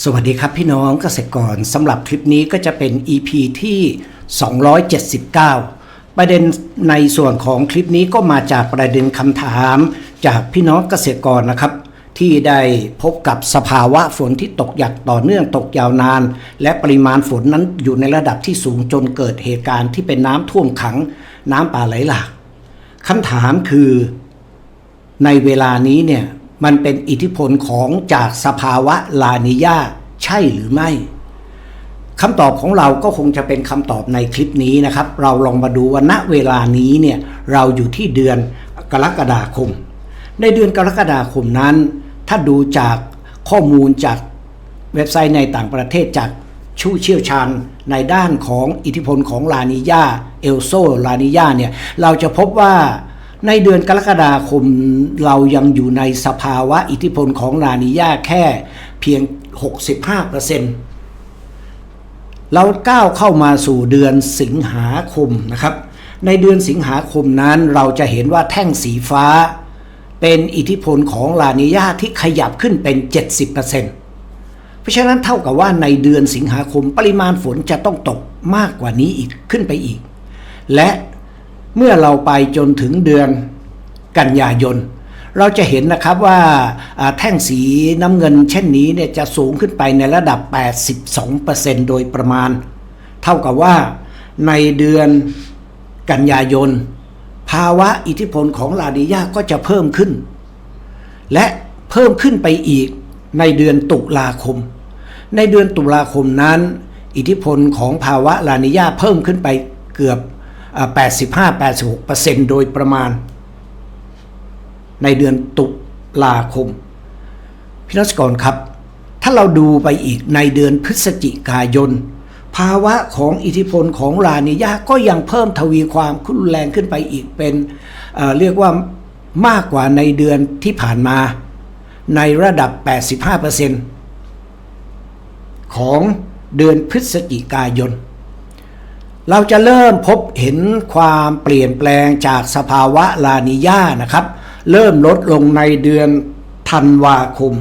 สวัสดีครับพี่น้องเกษตรกรสำหรับคลิปนี้ก็จะเป็น EP ที่ 279 ประเด็นในส่วนของคลิปนี้ก็มาจากประเด็นคำถามจากพี่น้องเกษตรกรนะครับ ที่ได้พบกับสภาวะฝนที่ตกอย่างต่อเนื่องตกยาวนาน และปริมาณฝนนั้นอยู่ในระดับที่สูงจนเกิดเหตุการณ์ที่เป็นน้ำท่วมขังน้ำป่าไหลหลากคำถามคือ ในเวลานี้เนี่ย มันเป็นอิทธิพลของจากสภาวะลานิยาใช่หรือไม่คำตอบของเราก็คงจะเป็นคำตอบในคลิปนี้นะครับ เราลองมาดูว่าณเวลานี้เนี่ยเราอยู่ที่เดือนกรกฎาคม ในเดือนกรกฎาคมนั้น ถ้าดูจากข้อมูลจากเว็บไซต์ในต่างประเทศจากชู้เชี่ยวชาญในด้านของอิทธิพลของลานิยาเอลโซลานิยาเนี่ยเราจะพบว่า ในเดือนกรกฎาคมเรายังอยู่ในสภาวะอิทธิพลของลานิยาแค่เพียง 65%เราก้าวเข้ามาสู่เดือนสิงหาคมนะครับ ในเดือนสิงหาคมนั้นเราจะเห็นว่าแท่งสีฟ้า เป็นอิทธิพลของลานิยาที่ขยับขึ้นเป็น 70%เพราะฉะนั้นเท่ากับว่าในเดือนสิงหาคมปริมาณฝนจะต้องตกมากกว่านี้อีกขึ้นไปอีก และ เมื่อเราไปจนถึงเดือนกันยายน เราจะเห็นนะครับว่าแท่งสีน้ำเงินเช่นนี้เนี่ยจะสูงขึ้นไปในระดับ 82%โดยประมาณ เท่ากับว่าในเดือนกันยายน ภาวะอิทธิพลของลานิยาก็จะเพิ่มขึ้น และเพิ่มขึ้นไปอีกในเดือนตุลาคม ในเดือนตุลาคมนั้น อิทธิพลของภาวะลานิยาเพิ่มขึ้นไปเกือบ 85-86%โดยประมาณ ในเดือนตุลาคม พี่นักสกรครับ ถ้าเราดูไปอีกในเดือนพฤศจิกายน ภาวะของอิทธิพลของลานิยาก็ยังเพิ่มทวีความรุนแรงขึ้นไปอีกเป็นเเรียกว่ามากกว่าในเดือนที่ผ่านมา ในระดับ 85%ของเดือนพฤศจิกายน เราจะเริ่มพบเห็นความเปลี่ยนแปลงจากสภาวะลานิยานะครับ เริ่มลดลงในเดือนธันวาคม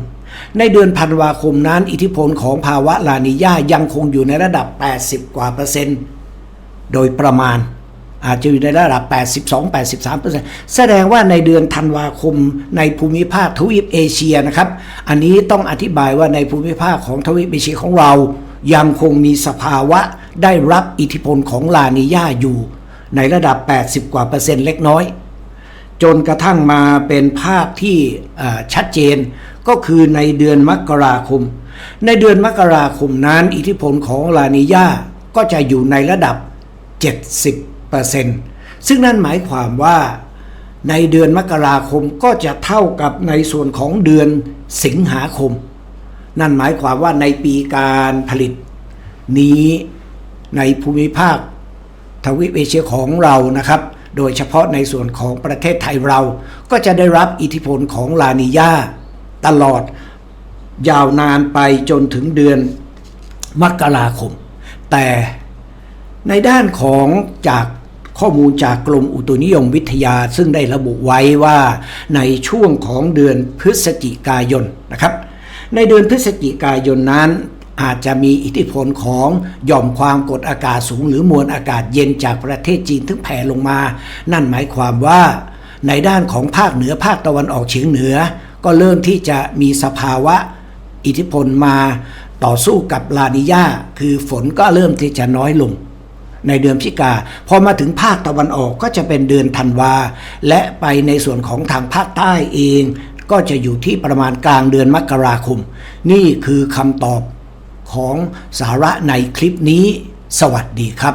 ในเดือนธันวาคมนั้น อิทธิพลของภาวะลานิยายังคงอยู่ในระดับ 80 กว่าเปอร์เซ็นต์ โดยประมาณ อาจจะอยู่ในระดับ 82-83%แสดงว่าในเดือนธันวาคมในภูมิภาคทวีปเอเชียนะครับ อันนี้ต้องอธิบายว่าในภูมิภาคของทวีปเอเชียของเรายังคงมีสภาวะ ได้รับอิทธิพลของลานิยาอยู่ ในระดับ 80 กว่าเปอร์เซ็นต์เล็กน้อย จนกระทั่งมาเป็นภาพที่ชัดเจนก็คือในเดือนมกราคม ในเดือนมกราคมนั้น อิทธิพลของลานิยาก็จะอยู่ในระดับ 70%ซึ่งนั่นหมายความว่าในเดือนมกราคมก็จะเท่ากับในส่วนของเดือนสิงหาคม นั่นหมายความว่าในปีการผลิตนี้ ในภูมิภาคทวีปเอเชียของเรานะครับ โดยเฉพาะในส่วนของประเทศไทยเรา ก็จะได้รับอิทธิพลของลานิยาตลอดยาวนานไปจนถึงเดือนมกราคม แต่ในด้านของจากข้อมูลจากกรมอุตุนิยมวิทยาซึ่งได้ระบุไว้ว่าในช่วงของเดือนพฤศจิกายนนะครับ ในเดือนพฤศจิกายนนั้น อาจจะมีอิทธิพลของหย่อมความกดอากาศสูง หรือมวลอากาศเย็นจากประเทศจีนถึงแผ่ลงมา นั่นหมายความว่าในด้านของภาคเหนือภาคตะวันออกเฉียงเหนือ ก็เริ่มที่จะมีสภาวะอิทธิพลมาต่อสู้กับลานิยาคือฝนก็เริ่มที่จะน้อยลง ในเดือนพิกาพอมาถึงภาคตะวันออกก็จะเป็นเดือนธันวา และไปในส่วนของทางภาคใต้เอง ก็จะอยู่ที่ประมาณกลางเดือนมกราคม นี่คือคำตอบ ของสาระในคลิปนี้ สวัสดีครับ